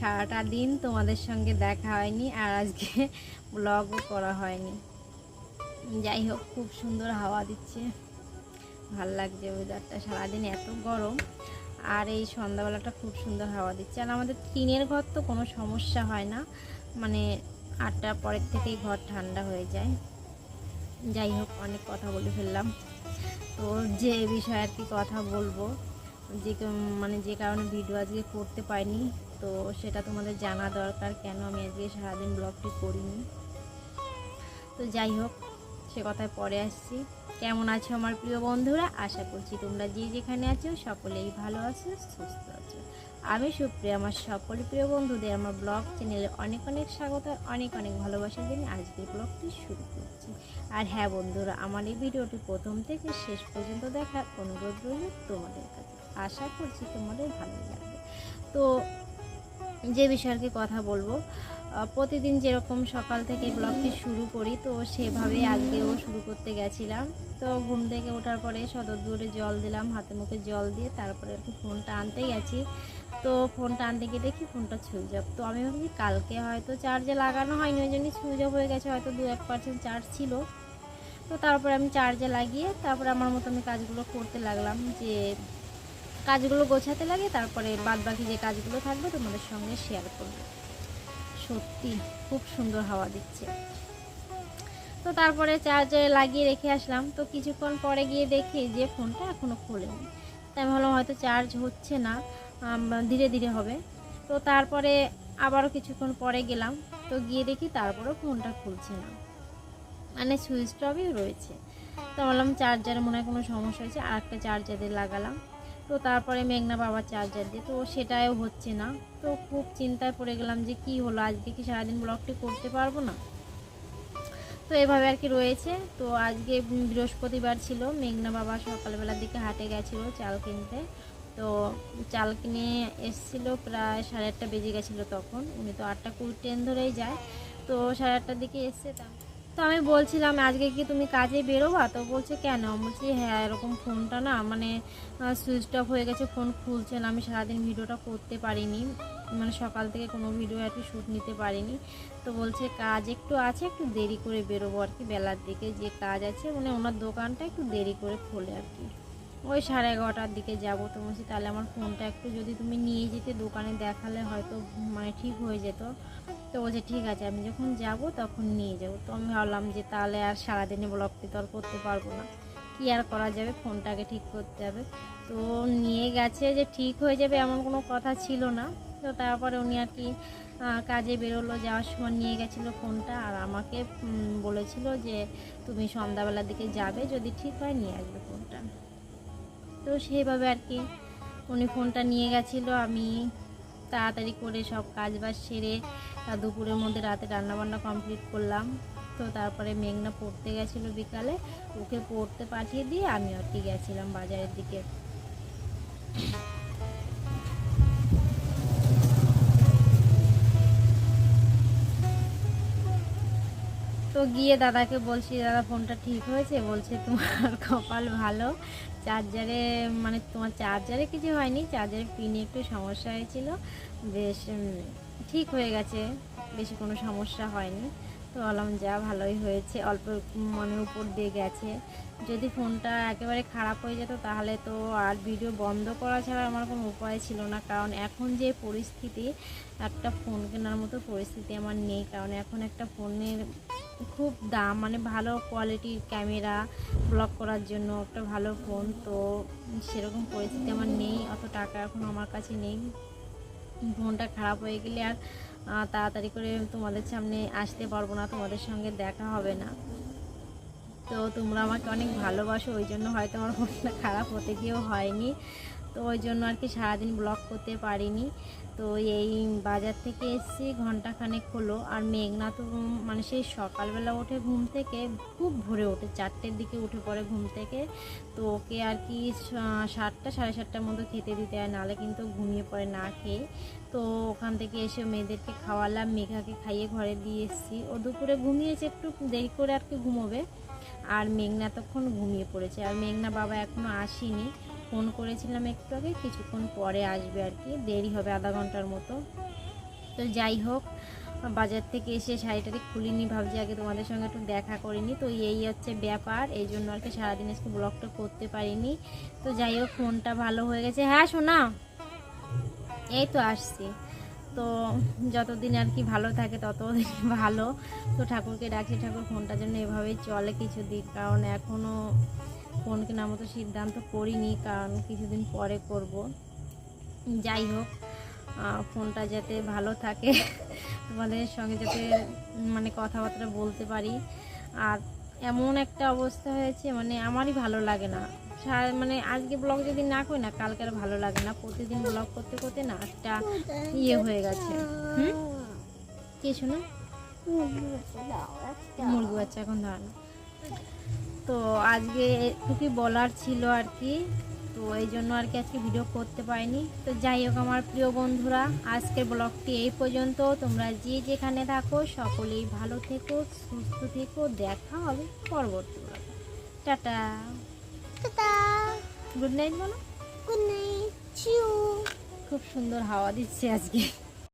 সারাটা দিন তোমাদের সঙ্গে দেখা হয়নি আর আজকে ব্লগও করা হয়নি। যাই হোক, খুব সুন্দর হাওয়া দিচ্ছে। ভালো লাগছে ওয়েদারটা সারাদিন এত গরম। আর এই সন্ধ্যাবেলাটা খুব সুন্দর হাওয়া দিচ্ছে। আর আমাদের টিনের ঘর তো কোনো সমস্যা হয় না। মানে আটটার পরের থেকেই ঘর ঠান্ডা হয়ে যায়। যাই হোক, অনেক কথা বলে ফেললাম। তো যে বিষয়ে আর কি কথা বলব, যে মানে যে কারণে ভিডিও আজকে করতে পারিনি তো সেটা তোমাদের জানা দরকার কেন আমি আজকে সারাদিন ব্লগটি করিনি। তো যাই হোক, সে কথায় পরে আসছি। কেমন আছো আমার প্রিয় বন্ধুরা? আশা করছি তোমরা যে যেখানে আছো সকলেই ভালো আছো, সুস্থ আছো। আমি সুপ্রিয়া, আমার সকল প্রিয় বন্ধুদের আমার ব্লগ চ্যানেলে অনেক অনেক স্বাগত আর অনেক অনেক ভালোবাসা জেনে আজকের ব্লগটি শুরু করছি। আর হ্যাঁ বন্ধুরা, আমার এই ভিডিওটি প্রথম থেকে শেষ পর্যন্ত দেখার অনুরোধ রইল তোমাদের কাছে। আশা করছি তোমাদের ভালো লাগবে। তো যে বিষয়ে কথা বলব। প্রতিদিন যেরকম সকাল থেকে ব্লগটি শুরু করি, তো সেভাবে আজকেও শুরু করতে গেছিলাম। তো ঘুম থেকে ওঠার পরে সদর দুয়ারে জল দিলাম, হাতে মুখে জল দিয়ে তারপরে আর কি ফোনটা আনতে গেছি তো ফোনটা আনতে গিয়ে দেখি ফোনটা সুইচ অফ। তো আমি ভাবছি কালকে হয়তো চার্জে লাগানো হয়নি, ওই জন্যই অফ হয়ে গেছে, হয়তো দু এক পার্সেন্ট চার্জ ছিল। তো তারপরে আমি চার্জে লাগিয়ে তারপরে আমার মতো আমি কাজগুলো করতে লাগলাম যে কাজগুলো গোছাতে লাগে, তারপরে বাদ বাকি যে কাজগুলো থাকবে তোমাদের সঙ্গে শেয়ার করব। সত্যি, খুব সুন্দর হাওয়া দিচ্ছে। তো তারপরে চার্জে লাগিয়ে রেখে আসলাম। তো কিছুক্ষণ পরে গিয়ে দেখি যে ফোনটা এখনও খোলেনি। তাই ভাবলাম হয়তো চার্জ হচ্ছে না ধীরে ধীরে হবে। তো তারপরে আবারও কিছুক্ষণ পরে গেলাম। তো গিয়ে দেখি তারপরেও ফোনটা খুলছে না। মানে সুইচ অফই রয়েছে। তো বললাম চার্জারে মনে হয় কোনো সমস্যা হয়েছে আর একটা চার্জার লাগালাম। তো তারপরে মেঘনা বাবার চার্জার দিয়ে, তো সেটাও হচ্ছে না। তো খুব চিন্তায় পড়ে গেলাম যে কি হলো, আজকে কি সারাদিন ব্লগটি করতে পারব না? তো এভাবে আর কি রয়েছে। তো আজকে বৃহস্পতিবার ছিল, মেঘনা বাবা সকালবেলার দিকে হাটে গেছিল চাল কিনতে। তো চাল কিনে এসেছিল প্রায় সাড়ে আটটা বেজে গেছিল তখন, উনি তো আটটা কুড়ি ট্রেন ধরেই যায়। তো সাড়ে আটটার দিকে এসছে তা তো আমি বলছিলাম, আজকে কি তুমি কাজে বেরোবা? তো বলছে, কেন? বলছি হ্যাঁ এরকম ফোনটা না মানে সুইচ অফ হয়ে গেছে, ফোন খুলছে না। আমি সারাদিন ভিডিওটা করতে পারিনি। মানে সকাল থেকে কোনো ভিডিও আর কি শ্যুট নিতে পারিনি। তো বলছে, কাজ একটু আছে, একটু দেরি করে বেরোবো আর কি বেলার দিকে। যে কাজ আছে মানে ওনার দোকানটা একটু দেরি করে খোলে আর কি। ওই সাড়ে এগারোটার দিকে যাব। তো বলছি, তাহলে আমার ফোনটা একটু যদি তুমি নিয়ে যেতে দোকানে দেখালে হয়তো মানে ঠিক হয়ে যেত। তো বলছে, ঠিক আছে, আমি যখন যাব তখন নিয়ে যাব। তো আমি ভাবলাম যে, তাহলে আর সারাদিনে ব্লগটি তো আর করতে পারব না। কি আর করা যাবে? ফোনটাকে ঠিক করতে হবে। তো নিয়ে গেছে যে, ঠিক হয়ে যাবে এমন কোনো কথা ছিল না। তো তারপরে উনি আর কি কাজে বেরোলো, যাওয়ার সময় নিয়ে গেছিল ফোনটা আর আমাকে বলেছিল যে, তুমি সন্ধ্যাবেলার দিকে যাবে, যদি ঠিক হয় নিয়ে আসবে ফোনটা। তো সেইভাবে আর কি উনি ফোনটা নিয়ে গেছিল। আমি তাড়াতাড়ি করে সব কাজ বাজ সেরে দুপুরের মধ্যে রাতে রান্নাবান্না কমপ্লিট করলাম। তো তারপরে মেঘনা পড়তে গেছিল বিকালে, ওকে পড়তে পাঠিয়ে দিয়ে আমি আর কি গেছিলাম বাজারের দিকে। তো গিয়ে দাদাকে বলছি, দাদা, ফোনটা ঠিক হয়েছে? বলছে, তোমার কপাল ভালো। চার্জারে মানে তোমার চার্জারে কিছু হয়নি। চার্জারের পিনে একটু সমস্যা হয়েছিল। বেশ ঠিক হয়ে গেছে, বেশি কোনো সমস্যা হয়নি। তো বললাম, যা, ভালোই হয়েছে। অল্প মনের উপর দিয়ে গেছে। যদি ফোনটা একেবারে খারাপ হয়ে যেত, তাহলে তো আর ভিডিও বন্ধ করা ছাড়া আমার কোনো উপায় ছিল না। কারণ এখন যে পরিস্থিতি, একটা ফোন কেনার মতো পরিস্থিতি আমার নেই। কারণ এখন একটা ফোনের খুব দাম মানে ভালো কোয়ালিটির ক্যামেরা ব্লক করার জন্য একটা ভালো ফোন। তো সেরকম পরিস্থিতি আমার নেই, অত টাকা এখন আমার কাছে নেই। ফোনটা খারাপ হয়ে গেলে আর তাড়াতাড়ি করে তোমাদের সামনে আসতে পারব না, তোমাদের সঙ্গে দেখা হবে না। তো তোমরা আমাকে অনেক ভালোবাসো, ওই জন্য হয়তো আমার ফোনটা খারাপ হতে গিয়েও হয়নি। তো ওই জন্য আর কি সারাদিন ব্লগ করতে পারিনি। তো এই বাজার থেকে এসেছি ঘন্টাখানেক হলো। আর মেঘনা তো মানে সেই সকালবেলা ওঠে ঘুম থেকে খুব ভোরে ওঠে। চারটের দিকে উঠে পড়ে ঘুম থেকে। তো ওকে আর কি সাতটা, সাড়ে সাতটার মতো খেতে দিতে হয়, নাহলে কিন্তু ঘুমিয়ে পড়ে না খেয়ে। তো ওখান থেকে এসে মেয়েদেরকে খাওয়ালাম, মেঘাকে খাইয়ে ঘরে দিয়ে এসেছি। ও দুপুরে ঘুমিয়েছে, একটু দেরি করে আর কি ঘুমোবে। আর মেঘনা তখন ঘুমিয়ে পড়েছে। আর মেঘনা বাবা এখনও আসেনি। ফোন করেছিলাম একটু আগে, কিছুক্ষণ পরে আসবে আর কি, দেরি হবে আধা ঘণ্টার মতো। তো যাই হোক, বাজার থেকে এসে শাড়িটারি খুলিনি, ভাবছি আগে তোমাদের সঙ্গে একটু দেখা করিনি তো এই হচ্ছে ব্যাপার, এই জন্য আর কি সারাদিন আজকে ব্লগটা করতে পারিনি। তো যাই হোক, ফোনটা ভালো হয়ে গেছে। হ্যাঁ শোনা এই তো আসছি। তো যতদিন আর কি ভালো থাকে, ততদিন ভালো। তো ঠাকুরকে ডাকছি, ঠাকুর ফোনটার জন্য এভাবেই চলে কিছুদিন, কারণ এখনও ফোন কেনার মতো সিদ্ধান্ত করিনি, কারণ কিছুদিন পরে করব। যাই হোক ফোনটা যাতে ভালো থাকে, তোমাদের সঙ্গে যাতে মানে কথাবার্তা বলতে পারি। আর এমন একটা অবস্থা হয়েছে মানে আমারই ভালো লাগে না। মানে আজকে ব্লগ যদি না করি না, কালকে আর ভালো লাগে না। প্রতিদিন ব্লগ করতে করতে না, একটা ইয়ে হয়ে গেছে। হুম? কি শোনো? মুরগি বাচ্চা এখন ধরানো তো আজকে একটুকি বলার ছিল আর কি। তো এই জন্য আর কি আজকে ভিডিও করতে পারিনি। তো যাই হোক আমার প্রিয় বন্ধুরা আজকের ব্লগটি এই পর্যন্ত। তোমরা যে যেখানে থাকো সকলেই ভালো থেকো সুস্থ থেকো। দেখা হবে পরবর্তী ব্লগে টাটা। গুড নাইট বলো। Good night. খুব সুন্দর হাওয়া দিচ্ছে আজকে।